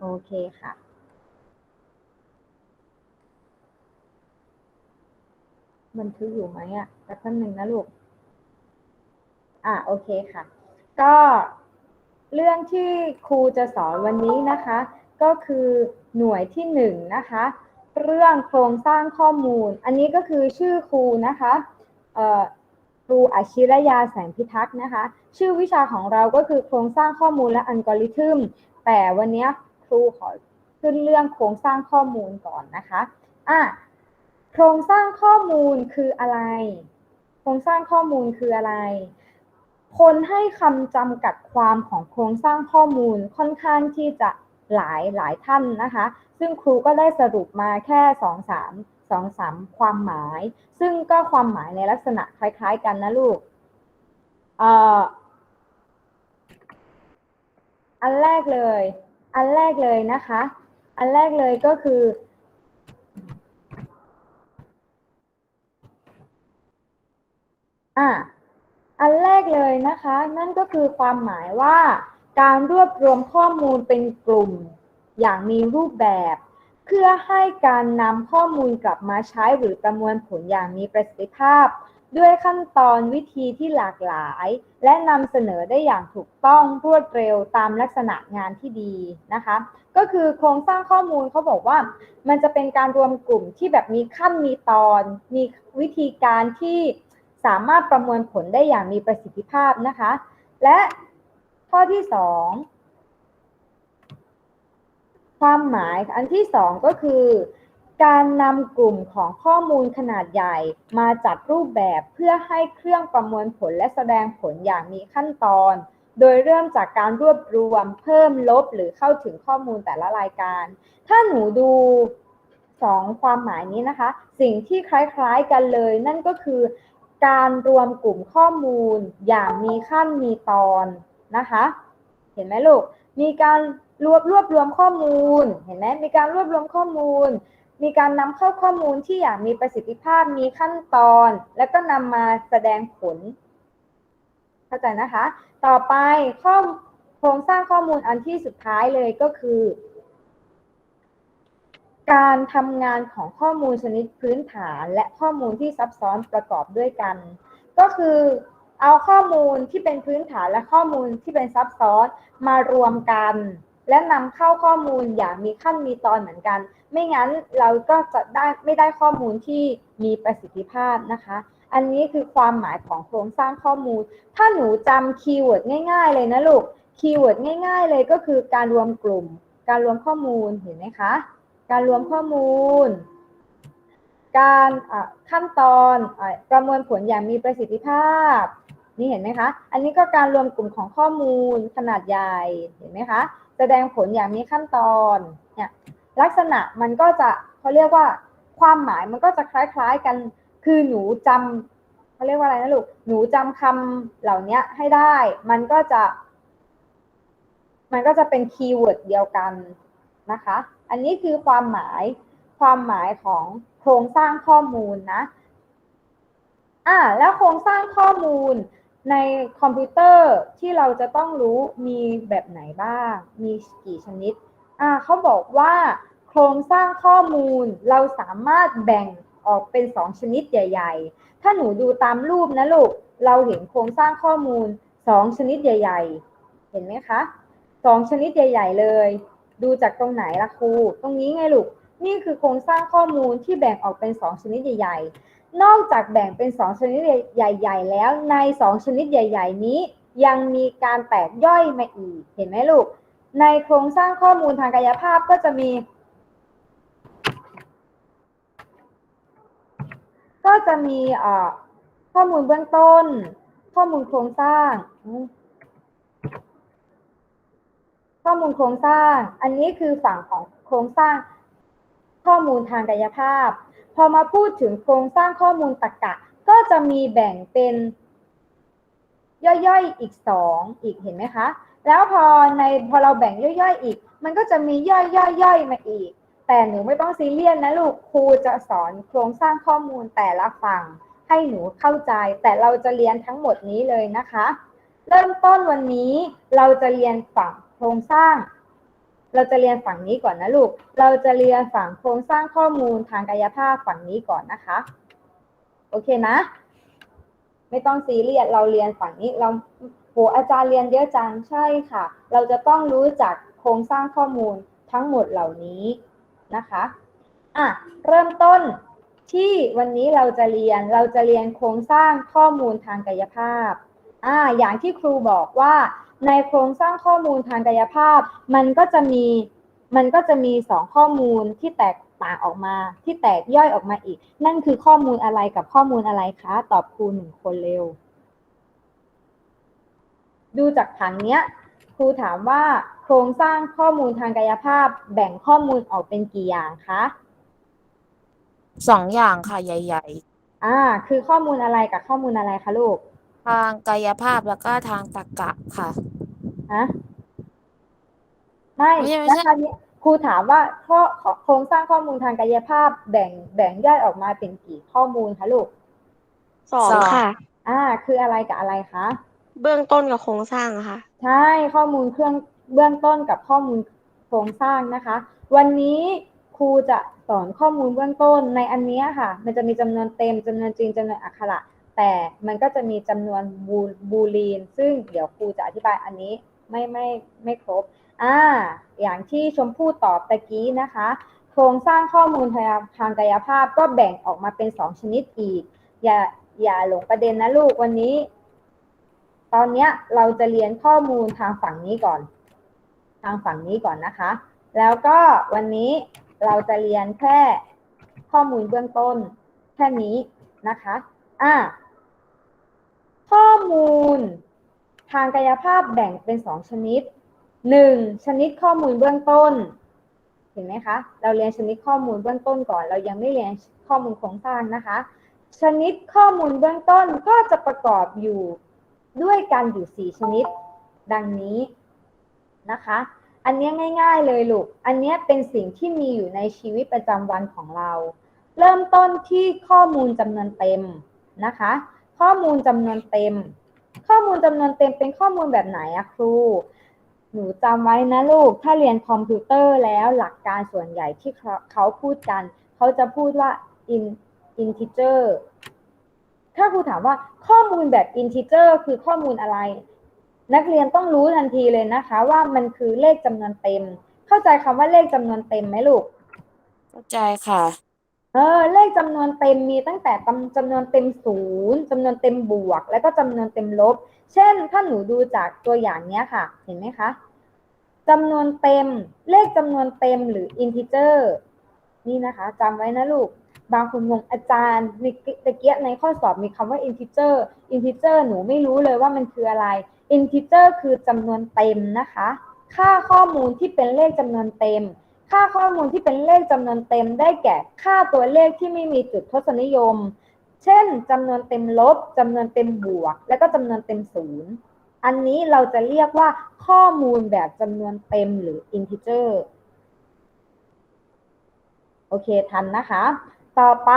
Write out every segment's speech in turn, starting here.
โอเคค่ะ บันทึกอยู่ไหมอะแป๊บนึงนะลูก อะโอเคค่ะ ก็เรื่องที่ครูจะสอนวันนี้นะคะ ก็คือหน่วยที่หนึ่งนะคะ เรื่องโครงสร้างข้อมูล อันนี้ก็คือชื่อครูนะคะครูอาชิรยาแสงพิทักษ์นะคะ ชื่อวิชาของเราก็คือโครงสร้างข้อมูลและอัลกอริทึม แต่วันนี้ค ครูขอขึ้นเรื่องโครงสร้างข้อมูลก่อนนะคะอะโครงสร้างข้อมูลคืออะไร โครงสร้างข้อมูลคืออะไร คนให้คำจำกัดความของโครงสร้างข้อมูลค่อนข้างที่จะหลายหลายท่านนะคะ ซึ่งครูก็ได้สรุปมาแค่สองสามสองสามความหมาย ซึ่งก็ความหมายในลักษณะคล้าย ๆ กันนะลูกออันแรกเลย อันแรกเลยนะคะ อันแรกเลยก็คือ อะอันแรกเลยนะคะ นั่นก็คือความหมายว่า การรวบรวมข้อมูลเป็นกลุ่ม อย่างมีรูปแบบ เพื่อให้การนำข้อมูลกลับมาใช้หรือประมวลผลอย่างมีประสิทธิภาพ ด้วยขั้นตอนวิธีที่หลากหลาย และนำเสนอได้อย่างถูกต้องรวดเร็วตามลักษณะงานที่ดีนะคะ ก็คือโครงสร้างข้อมูลเขาบอกว่า มันจะเป็นการรวมกลุ่มที่แบบมีขั้นมีตอน มีวิธีการที่สามารถประมวลผลได้อย่างมีประสิทธิภาพนะคะ และข้อที่สองความหมายอันที่สองก็คือ การนำกลุ่มของข้อมูลขนาดใหญ่มาจัดรูปแบบเพื่อให้เครื่องประมวลผลและแสดงผลอย่างมีขั้นตอน โดยเริ่มจากการรวบรวม เพิ่มลบหรือเข้าถึงข้อมูลแต่ละรายการ ถ้าหนูดูสองความหมายนี้นะคะ สิ่งที่คล้ายๆกันเลย นั่นก็คือการรวมกลุ่มข้อมูลอย่างมีขั้นมีตอนนะคะ เห็นไหมลูก มีการรวบรวบรวมข้อมูล เห็นไหมมีการรวบรวมข้อมูล มีการนำเข้าข้อมูลที่อย่างมีประสิทธิภาพมีขั้นตอน แล้วก็นำมาแสดงผล เข้าใจนะคะ ต่อไปข้อโครงสร้างข้อมูลอันที่สุดท้ายเลยก็คือ การทำงานของข้อมูลชนิดพื้นฐาน และข้อมูลที่ซับซ้อนประกอบด้วยกัน ก็คือเอาข้อมูลที่เป็นพื้นฐานและข้อมูลที่เป็นซับซ้อนมารวมกัน และนำเข้าข้อมูลอย่างมีขั้นมีตอนเหมือนกัน ไม่งั้นเราก็จะได้ไม่ได้ข้อมูลที่มีประสิทธิภาพนะคะ อันนี้คือความหมายของโครงสร้างข้อมูล ถ้าหนูจำคีย์เวิร์ดง่ายๆ เลยนะลูก คีย์เวิร์ดง่าย ๆ เลยก็คือการรวมกลุ่ม การรวมข้อมูลเห็นไหมคะ การรวมข้อมูล การขั้นตอนอประมวลผลอย่างมีประสิทธิภาพ นี่เห็นไหมคะ อันนี้ก็การรวมกลุ่มของข้อมูลขนาดใหญ่ เห็นไหมคะ แสดงผลอย่างมีขั้นตอนเนี่ยลักษณะมันก็จะเขาเรียกว่าความหมายมันก็จะคล้ายๆกัน คือหนูจำเขาเรียกว่าอะไรนะลูก หนูจำคำเหล่านี้ให้ได้ มันก็จะ มันก็จะเป็นคีย์เวิร์ดเดียวกันนะคะ อันนี้คือความหมาย ความหมายของโครงสร้างข้อมูลนะ อ่า แล้วโครงสร้างข้อมูล ในคอมพิวเตอร์ที่เราจะต้องรู้มีแบบไหนบ้าง มีกี่ชนิดอ่าเขาบอกว่าโครงสร้างข้อมูลเราสามารถแบ่งออกเป็นสองชนิดใหญ่ ๆ ถ้าหนูดูตามรูปนะลูก เราเห็นโครงสร้างข้อมูลสองชนิดใหญ่ ๆ เห็นไหมคะสองชนิดใหญ่ ๆ เลย ดูจากตรงไหนล่ะครู ตรงนี้ไงลูก นี่คือโครงสร้างข้อมูลที่แบ่งออกเป็นสองชนิดใหญ่ๆ นอกจากแบ่งเป็นสองชนิดใหญ่ ๆ แล้วในสองชนิดใหญ่ ๆ นี้ ยังมีการแตกย่อยมาอีก เห็นไหมลูก ในโครงสร้างข้อมูลทางกายภาพก็จะมี ก็จะมีข้อมูลเบื้องต้น ข้อมูลโครงสร้าง ข้อมูลโครงสร้าง อันนี้คือฝั่งของโครงสร้างข้อมูลทางกายภาพ พอมาพูดถึงโครงสร้างข้อมูลตรรกะ ก็จะมีแบ่งเป็นย่อยๆอีกสองอีกเห็นไหมคะ แล้วพอในพอเราแบ่งย่อยๆอีก มันก็จะมีย่อยๆๆมาอีก แต่หนูไม่ต้องซีเรียสนะลูกครูจะสอนโครงสร้างข้อมูลแต่ละฝั่งให้หนูเข้าใจ แต่เราจะเรียนทั้งหมดนี้เลยนะคะ เริ่มต้นวันนี้เราจะเรียนฝั่งโครงสร้าง เราจะเรียนฝั่งนี้ก่อนนะลูก เราจะเรียนฝั่งโครงสร้างข้อมูลทางกายภาพฝั่งนี้ก่อนนะคะ โอเคนะ ไม่ต้องซีเรียส เราเรียนฝั่งนี้ เราโหอาจารย์เรียนเยอะจัง ใช่ค่ะ เราจะต้องรู้จักโครงสร้างข้อมูลทั้งหมดเหล่านี้นะคะ อะ เริ่มต้นที่วันนี้เราจะเรียน เราจะเรียนโครงสร้างข้อมูลทางกายภาพ อ่าอย่างที่ครูบอกว่าในโครงสร้างข้อมูลทางกายภาพ มันก็จะมีมันก็จะมีสองข้อมูลที่แตกต่างออกมา ที่แตกย่อยออกมาอีก นั่นคือข้อมูลอะไรกับข้อมูลอะไรคะ ตอบครูหนึ่งคนเร็ว ดูจากผังเนี้ยครูถามว่าโครงสร้างข้อมูลทางกายภาพ แบ่งข้อมูลออกเป็นกี่อย่างคะสองอย่างค่ะใหญ่อ่า คือข้อมูลอะไรกับข้อมูลอะไรคะลูกๆทางกายภาพแล้วก็ทางตรรกะค่ะ ฮะไม่ไม่ใช่ไม่แล้วใช่คราวนี้ครูถามว่าข้อโครงสร้างข้อมูลทางกายภาพแบ่งแบ่งย่อยออกมาเป็นกี่ข้อมูลคะลูก สองสอง ค่ะ อ่า คืออะไรกับอะไรคะ เบื้องต้นกับโครงสร้างอะค่ะ ใช่ข้อมูลเครื่องเบื้องต้นกับข้อมูลโครงสร้างนะคะ วันนี้ครูจะสอนข้อมูลเบื้องต้นในอันเนี้ยค่ะ มันจะมีจำนวนเต็มจำนวนจริงจำนวนอักขระ แต่มันก็จะมีจำนวนบูบูลีน ซึ่งเดี๋ยวครูจะอธิบายอันนี้ไม่ไม่ไม่ครบอ่าอย่างที่ชมพู่ตอบตะกี้นะคะ โครงสร้างข้อมูลทางทางกายภาพก็แบ่งออกมาเป็นสองชนิดอีก อย่าอย่าหลงประเด็นนะลูกวันนี้ ตอนเนี้ยเราจะเรียนข้อมูลทางฝั่งนี้ก่อน ทางฝั่งนี้ก่อนนะคะ แล้วก็วันนี้เราจะเรียนแค่ข้อมูลเบื้องต้นแค่นี้นะคะ อ่า ข้อมูล ทางกายภาพแบ่งเป็นสองชนิดหนึ่งชนิดข้อมูลเบื้องต้น เห็นไหมคะ เราเรียนชนิดข้อมูลเบื้องต้นก่อน เรายังไม่เรียนข้อมูลโครงสร้างนะคะ ชนิดข้อมูลเบื้องต้นก็จะประกอบอยู่ด้วยกันอยู่สี่ชนิด ดังนี้นะคะ อันนี้ง่าย ๆเลยลูก อันนี้เป็นสิ่งที่มีอยู่ในชีวิตประจำวันของเรา เริ่มต้นที่ข้อมูลจำนวนเต็มนะคะ ข้อมูลจำนวนเต็ม ข้อมูลจำนวนเต็มเป็นข้อมูลแบบไหนอะครู หนูจำไว้นะลูก ถ้าเรียนคอมพิวเตอร์แล้วหลักการส่วนใหญ่ที่เขาเขาพูดกัน เขาจะพูดว่า in integer ถ้าครูถามว่าข้อมูลแบบ integer คือข้อมูลอะไร นักเรียนต้องรู้ทันทีเลยนะคะ ว่ามันคือเลขจำนวนเต็ม เข้าใจคำว่าเลขจำนวนเต็มไหมลูก เข้าใจค่ะ เออเลขจำนวนเต็มมีตั้งแต่จำจำนวนเต็มศูนย์จำนวนเต็มบวก แล้วก็จำนวนเต็มลบ เช่น ถ้าหนูดูจากตัวอย่างเนี้ยค่ะ เห็นไหมคะจำนวนเต็ม เลขจำนวนเต็มหรือ integer นี่นะคะจำไว้นะลูก บางคนงงอาจารย์ในตะเกียในข้อสอบมีคำว่า integer integer หนูไม่รู้เลยว่ามันคืออะไร integer คือจำนวนเต็มนะคะ ค่าข้อมูลที่เป็นเลขจำนวนเต็ม ค่าข้อมูลที่เป็นเลขจำนวนเต็มได้แก่ค่าตัวเลขที่ไม่มีจุดทศนิยม เช่นจำนวนเต็มลบจำนวนเต็มบวก และก็จำนวนเต็มศูนย์อันนี้เราจะเรียกว่าข้อมูลแบบจำนวนเต็มหรือ integer โอเคทันนะคะ ต่อไป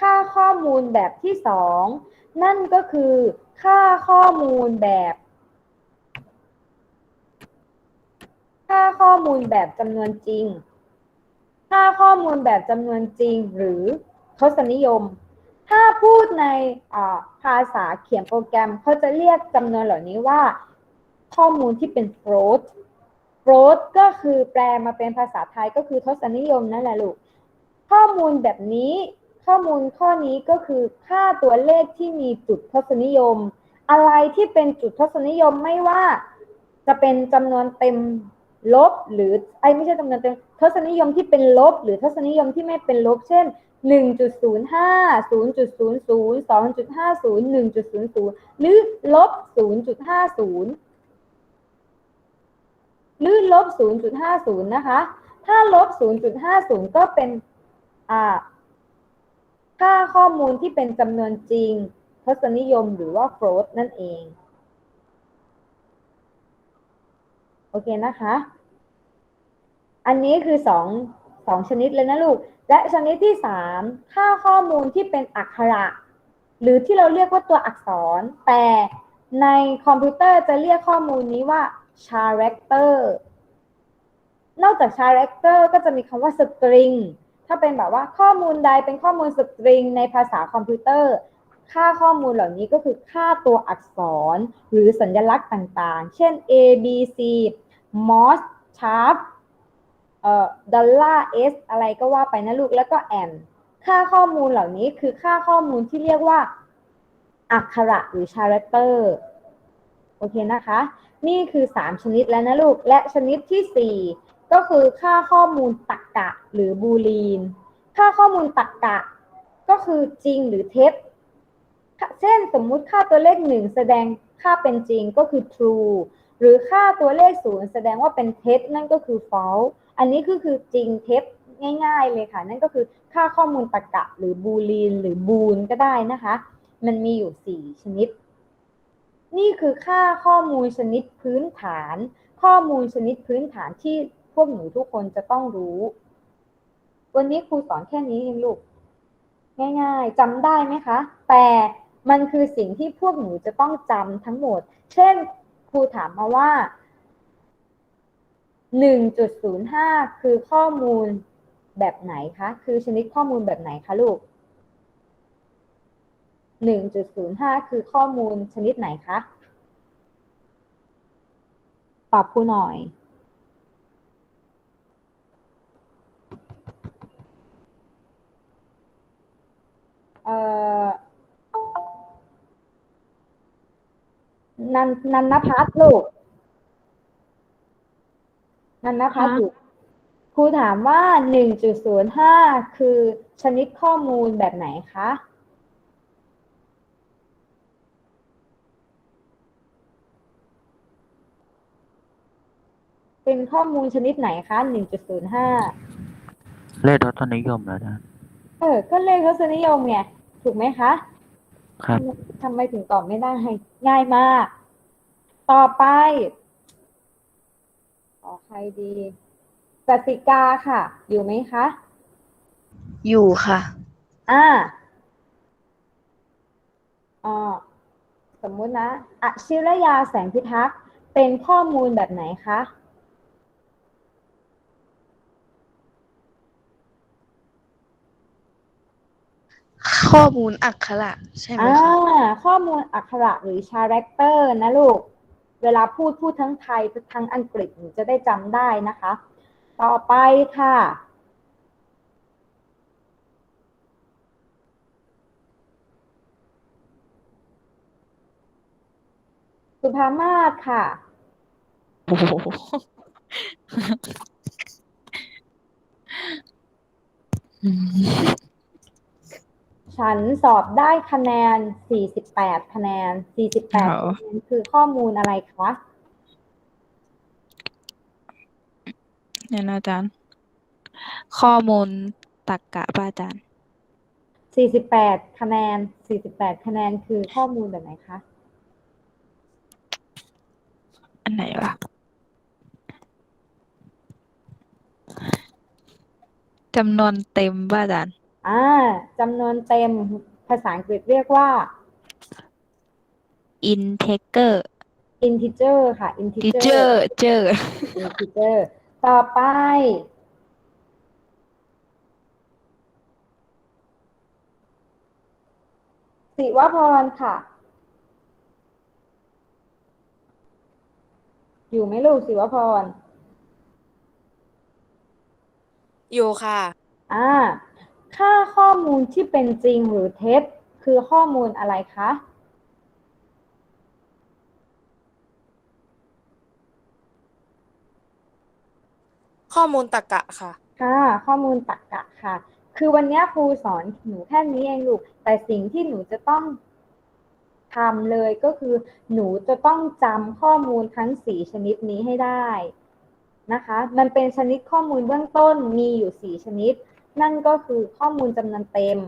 ค่าข้อมูลแบบที่สองนั่นก็คือค่าข้อมูลแบบ ค่าข้อมูลแบบจำนวนจริง ค่าข้อมูลแบบจำนวนจริง หรือทศนิยม ถ้าพูดในภาษาเขียนโปรแกรมเขาจะเรียกจำนวนเหล่านี้ว่า ข้อมูลที่เป็น float float ก็คือแปลมาเป็นภาษาไทยก็คือทศนิยมนั่นแหละลูก ข้อมูลแบบนี้ข้อมูลข้อนี้ก็คือค่าตัวเลขที่มีจุดทศนิยม อะไรที่เป็นจุดทศนิยมไม่ว่าจะเป็นจำนวนเต็ม ลบ หรือไอ้ไม่ใช่จำนวนเต็มทศนิยมที่เป็นลบ หรือทศนิยมที่ไม่เป็นลบ เช่น 1.05 0.00 2.50 1.00 หรือลบ 0.50 หรือลบ 0.50 นะคะ ถ้าลบ 0.50 ก็เป็นอ่าค่าข้อมูลที่เป็นจำนวนจริง ทศนิยมหรือว่า float นั่นเอง โอเคนะคะ อันนี้คือสองสองชนิดเลยนะลูก และชนิดที่สามค่าข้อมูลที่เป็นอักขระ หรือที่เราเรียกว่าตัวอักษร แต่ในคอมพิวเตอร์จะเรียกข้อมูลนี้ว่า character นอกจาก character ก็จะมีคำว่า string ถ้าเป็นแบบว่าข้อมูลใดเป็นข้อมูล string ในภาษาคอมพิวเตอร์ ค่าข้อมูลเหล่านี้ก็คือค่าตัวอักษร หรือสัญลักษณ์ต่างๆ เช่น A B C MOS sharp เอ่อ dollar s อะไรก็ว่าไปนะลูกแล้วก็ and ค่าข้อมูลเหล่านี้คือค่าข้อมูลที่เรียกว่าอักขระหรือ character โอเคนะคะ นี่คือ 3 ชนิดแล้วนะลูก และชนิดที่ 4 ก็คือค่าข้อมูลตรรกะหรือบูลีน ค่าข้อมูลตรรกะ ก็คือจริงหรือเท็จเช่นสมมุติค่าตัวเลข 1 แสดงค่าเป็นจริงก็คือ true หรือค่าตัวเลข 0 แสดงว่าเป็นเท็จนั่นก็คือ false อันนี้ก็คือจริงเท็จง่าย ๆ เลยค่ะ นั่นก็คือค่าข้อมูลตรรกะ หรือบูลีน หรือบูลก็ได้นะคะ มันมีอยู่ 4 ชนิด นี่คือค่าข้อมูลชนิดพื้นฐาน ข้อมูลชนิดพื้นฐานที่พวกหนูทุกคนจะต้องรู้ วันนี้ครูสอนแค่นี้เองลูก ง่าย ๆจำได้ไหมคะ แต่มันคือสิ่งที่พวกหนูจะต้องจำทั้งหมด เช่น ครูถามมาว่า 1.05 คือข้อมูลแบบไหนคะ คือชนิดข้อมูลแบบไหนคะลูก 1.05 คือข้อมูลชนิดไหนคะ ตอบครูหน่อยเอ่อนันนันนพัฒน์ลูก นันนพัฒน์ฮะอยู่ครูถามว่า 1.05 คือชนิดข้อมูลแบบไหนคะ เป็นข้อมูลชนิดไหนคะ 1.05 เลขทศนิยมเหรออาจารย์เออ ก็เลขทศนิยมไง ถูกไหมคะ ครับทำไมถึงตอบไม่ได้ ง่ายมาก ต่อไปขอใค รดีกติกาค่ะ อยู่ไหมคะ อยู่ค่ะ อ่าอ่าสมมุตินะอชิรยาแสงพิทักษ์เป็นข้อมูลแบบไหนคะ ข้อมูลอักขระใช่ไหมอ่า คะข้อมูลอักขระหรือ character นะลูก เวลาพูดพูดทั้งไทยทั้งอังกฤษจะได้จำได้นะคะ ต่อไปค่ะ สุภามาศค่ะ โอ้โห ฉันสอบได้คะแนน 48 คะแนน 48คะแนนคือข้อมูลอะไรคะเนี่ยนะอาจารย์ ข้อมูลตรรกะป่ะอาจารย์ 48 คะแนน 48 คะแนนคือข้อมูลแบบไหนคะ อันไหนวะจำนวนเต็มป่ะอาจารย์ อ่าจำนวนเต็มภาษาอังกฤษเรียกว่า integer integer ค่ะ integer teacher เจอ integer ต่อไป สิวพรค่ะ อยู่ไหมลูกสิวพร อยู่ค่ะ อ่า ค่าข้อมูลที่เป็นจริงหรือเท็จ คือข้อมูลอะไรคะ ข้อมูลตรรกะค่ะ ค่ะ ข้อมูลตรรกะค่ะ คือวันนี้ครูสอนหนูแค่นี้เองลูก แต่สิ่งที่หนูจะต้องทำเลยก็คือ หนูจะต้องจำข้อมูลทั้งสี่ชนิดนี้ให้ได้นะคะ มันเป็นชนิดข้อมูลเบื้องต้นมีอยู่สี่ชนิด นั่นก็คือข้อมูลจำนวนเต็ม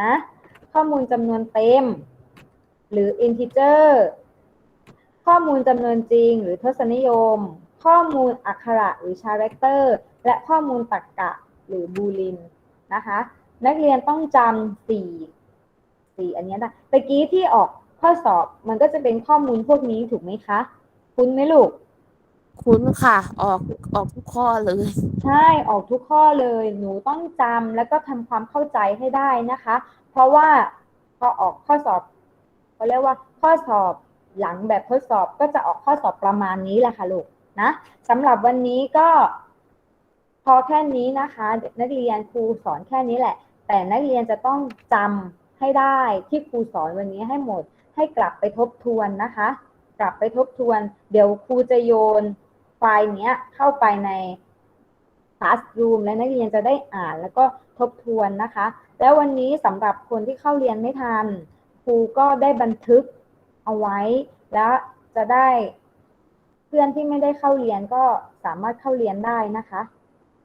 นะข้อมูลจำนวนเต็ม หรือ integer ข้อมูลจำนวนจริงหรือทศนิยม ข้อมูลอักขระหรือ character และข้อมูลตรรกะหรือ boolean นะคะนักเรียนต้องจำสี่สี่อันนี้นะตะกี้ที่ออกข้อสอบมันก็จะเป็นข้อมูลพวกนี้ถูกไหมคะ คุ้นไหมลูก คุ้นค่ะ ออกออกทุกข้อเลย ใช่ออกทุกข้อเลย หนูต้องจำแล้วก็ทำความเข้าใจให้ได้นะคะ เพราะว่าพอออกข้อสอบเขาเรียกว่าข้อสอบหลังแบบทดสอบก็จะออกข้อสอบประมาณนี้แหละค่ะลูกนะสำหรับวันนี้ก็ พอแค่นี้นะคะเด็กนักเรียนครูสอนแค่นี้แหละ แต่นักเรียนจะต้องจำให้ได้ที่ครูสอนวันนี้ให้หมด ให้กลับไปทบทวนนะคะ กลับไปทบทวน เดี๋ยวครูจะโยน ไฟล์เนี้ยเข้าไปใน Classroom และนักเรียนจะได้อ่านแล้วก็ทบทวนนะคะ แล้ววันนี้สำหรับคนที่เข้าเรียนไม่ทันครูก็ได้บันทึกเอาไว้ แล้วจะได้เพื่อนที่ไม่ได้เข้าเรียนก็สามารถเข้าเรียนได้นะคะ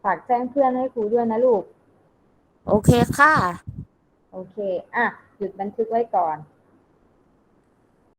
ฝากแจ้งเพื่อนให้ครูด้วยนะลูก โอเคค่ะ โอเค อะ หยุดบันทึกไว้ก่อน